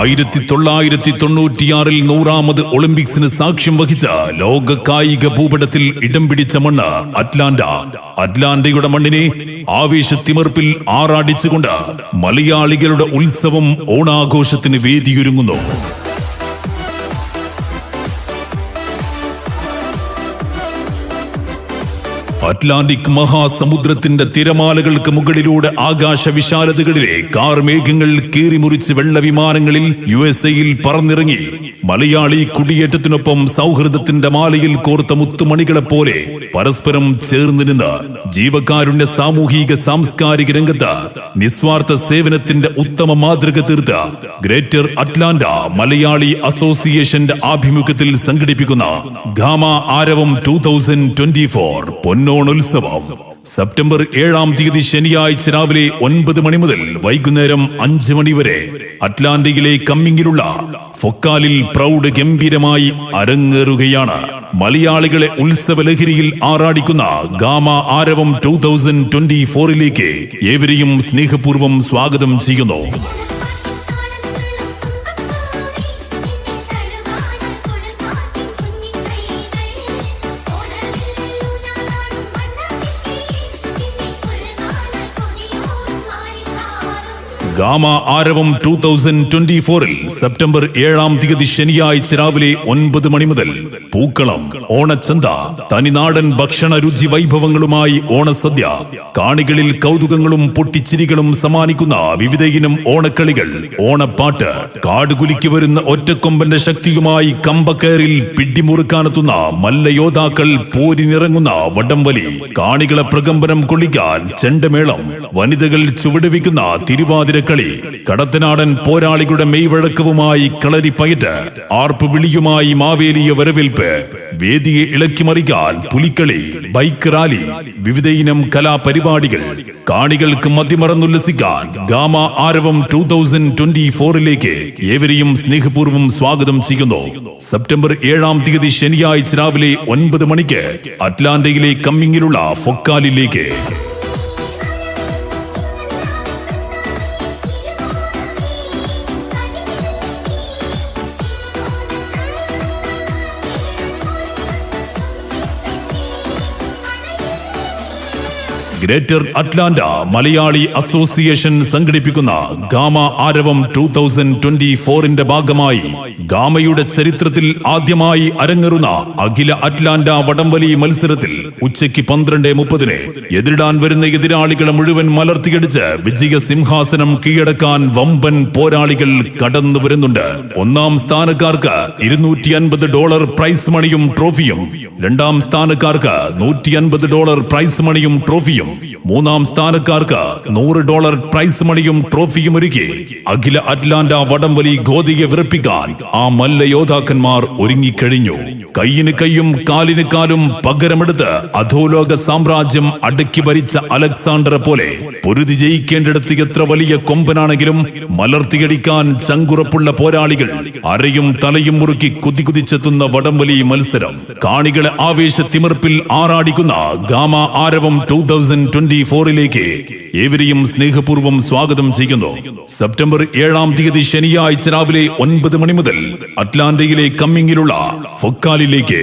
ആയിരത്തി തൊള്ളായിരത്തി തൊണ്ണൂറ്റിയാറിൽ നൂറാമത് ഒളിമ്പിക്സിന് സാക്ഷ്യം വഹിച്ച ലോക കായിക ഭൂപടത്തിൽ ഇടം പിടിച്ച മണ്ണ് അറ്റ്ലാന്റ. അറ്റ്ലാന്റയുടെ മണ്ണിനെ ആവേശത്തിമർപ്പിൽ ആറാടിച്ചുകൊണ്ട് മലയാളികളുടെ ഉത്സവം ഓണാഘോഷത്തിന് വേദിയൊരുങ്ങുന്നു. അറ്റ്ലാന്റിക് മഹാസമുദ്രത്തിന്റെ തിരമാലകൾക്ക് മുകളിലൂടെ ആകാശ വിശാലതകളിലെ കാർമേഘങ്ങൾ കീറിമുറിച്ച് വെള്ളവിമാനങ്ങളിൽ യു എസ് എയിൽ പറന്നിറങ്ങി. മലയാളി കുടിയേറ്റത്തിനൊപ്പം സൗഹൃദത്തിന്റെ മാലയിൽ കോർത്ത മുത്തുമണികളെ പോലെ പരസ്പരം ചേർന്ന് നിന്ന് ജീവകാരുണ്യ സാമൂഹിക സാംസ്കാരിക രംഗത്ത് നിസ്വാർത്ഥ സേവനത്തിന്റെ ഉത്തമ മാതൃക തീർത്ത ഗ്രേറ്റർ അറ്റ്ലാന്റ മലയാളി അസോസിയേഷന്റെ ആഭിമുഖ്യത്തിൽ സംഘടിപ്പിക്കുന്ന GAMA Aaravam two thousand twenty four പൊന്നോണോത്സവം September ഏഴാം തീയതി ശനിയാഴ്ച രാവിലെ ഒൻപത് മണി മുതൽ വൈകുന്നേരം അഞ്ച് മണി വരെ അറ്റ്ലാന്റിക്കിലെ കമ്മിങ്ങിലുള്ള ഫൊക്കാലിൽ പ്രൗഢ ഗംഭീരമായി അരങ്ങേറുകയാണ്. മലയാളികളെ ഉത്സവ ലഹരിയിൽ ആറാടിക്കുന്ന GAMA Aaravam two thousand twenty ഫോറിലേക്ക് ഏവരെയും സ്നേഹപൂർവം സ്വാഗതം ചെയ്യുന്നു. GAMA Aaravam two thousand twenty ഫോറിൽ സെപ്റ്റംബർ ഏഴാം തീയതി ശനിയാഴ്ച രാവിലെ ഒൻപത് മണി മുതൽ പൂക്കളം ഓണച്ചന്ത തനിനാടൻ ഭക്ഷണ രുചി വൈഭവങ്ങളുമായി ഓണസദ്യ കാണികളിൽ കൗതുകങ്ങളും പൊട്ടിച്ചിരികളും സമ്മാനിക്കുന്ന വിവിധ ഇനം ഓണക്കളികൾ ഓണപ്പാട്ട് കാടുകുലിക്ക് വരുന്ന ഒറ്റക്കൊമ്പന്റെ ശക്തിയുമായി കമ്പക്കയറിൽ പിടിമുറുക്കാനെത്തുന്ന മല്ലയോദ്ധാക്കൾ പോരിനിറങ്ങുന്ന വടംവലി കാണികളെ പ്രകമ്പനം കൊള്ളിക്കാൻ ചെണ്ടമേളം വനിതകൾ ചുവടുവിക്കുന്ന തിരുവാതിരക്കളി കടത്തനാടൻ പോരാളികളുടെ മെയ്വഴക്കവുമായി കളരിപ്പയറ്റ് ആർപ്പ് വിളിയുമായി മാവേലിയ വരവേൽപ്പ് വേദിയെ ഇളക്കിമറിക്കാൻ പുലിക്കളി ബൈക്ക് റാലി വിവിധ ഇനം കലാപരിപാടികൾ കാണികൾക്ക് മതിമറന്നുല്ലസിക്കാൻ GAMA Aaravam two thousand twenty ഫോറിലേക്ക് ഏവരെയും സ്നേഹപൂർവം സ്വാഗതം ചെയ്യുന്നു. സെപ്റ്റംബർ ഏഴാം തീയതി ശനിയാഴ്ച രാവിലെ ഒൻപത് മണിക്ക് അറ്റ്ലാന്റയിലെ കമ്മിങ്ങിലുള്ള ഫൊക്കാലിലേക്ക്. ഗ്രേറ്റർ അറ്റ്ലാന്റ മലയാളി അസോസിയേഷൻ സംഘടിപ്പിക്കുന്ന GAMA Aaravam two thousand twenty ഫോറിന്റെ ഭാഗമായി ഗാമയുടെ ചരിത്രത്തിൽ ആദ്യമായി അരങ്ങേറുന്ന അഖില അറ്റ്ലാന്റ വടംവലി മത്സരത്തിൽ ഉച്ചയ്ക്ക് പന്ത്രണ്ട് മുപ്പതിന് എതിരിടാൻ വരുന്ന എതിരാളികളെ മുഴുവൻ മലർത്തിയടിച്ച് വിജയ സിംഹാസനം കീഴടക്കാൻ വമ്പൻ പോരാളികൾ കടന്നു വരുന്നുണ്ട്. ഒന്നാം സ്ഥാനക്കാർക്ക് ഇരുന്നൂറ്റി അൻപത് ഡോളർ പ്രൈസ് മണിയും ട്രോഫിയും. രണ്ടാം സ്ഥാനക്കാർക്ക് നൂറ്റി അൻപത് ഡോളർ പ്രൈസ് മണിയും ട്രോഫിയും. മൂന്നാം സ്ഥാനക്കാർക്ക് നൂറ് ഡോളർ പ്രൈസ് മണിയും ട്രോഫിയും ഒരുക്കി അഖില അറ്റ്ലാന്റ വടംവലി ഗോതിയെ വിറപ്പിക്കാൻ ആ മല്ല യോദ്ധാക്കന്മാർ ഒരുങ്ങിക്കഴിഞ്ഞു. കയ്യിന് കൈയും കാലിന് കാലും പകരമെടുത്ത് അധോലോക സാമ്രാജ്യം അടക്കി ഭരിച്ച അലക്സാണ്ടറെ പോലെ പൊരുതി ജയിക്കേണ്ടിടത്ത് എത്ര വലിയ കൊമ്പനാണെങ്കിലും മലർത്തിയടിക്കാൻ ചങ്കുറപ്പുള്ള പോരാളികൾ അരയും തലയും മുറുക്കി കുതികുതിച്ചെത്തുന്ന വടംവലി മത്സരം. കാണികളെ ആവേശ തിമിർപ്പിൽ ആറാടിക്കുന്ന GAMA Aaravam two thousand twenty ഫോറിലേക്ക് ഏവരെയും സ്നേഹപൂർവം സ്വാഗതം ചെയ്യുന്നു. സെപ്റ്റംബർ ഏഴാം തീയതി ശനിയാഴ്ച രാവിലെ ഒൻപത് മണി മുതൽ അറ്റ്ലാന്റയിലെ കമ്മിങ്ങിലുള്ള ഫൊക്കാലിലേക്ക്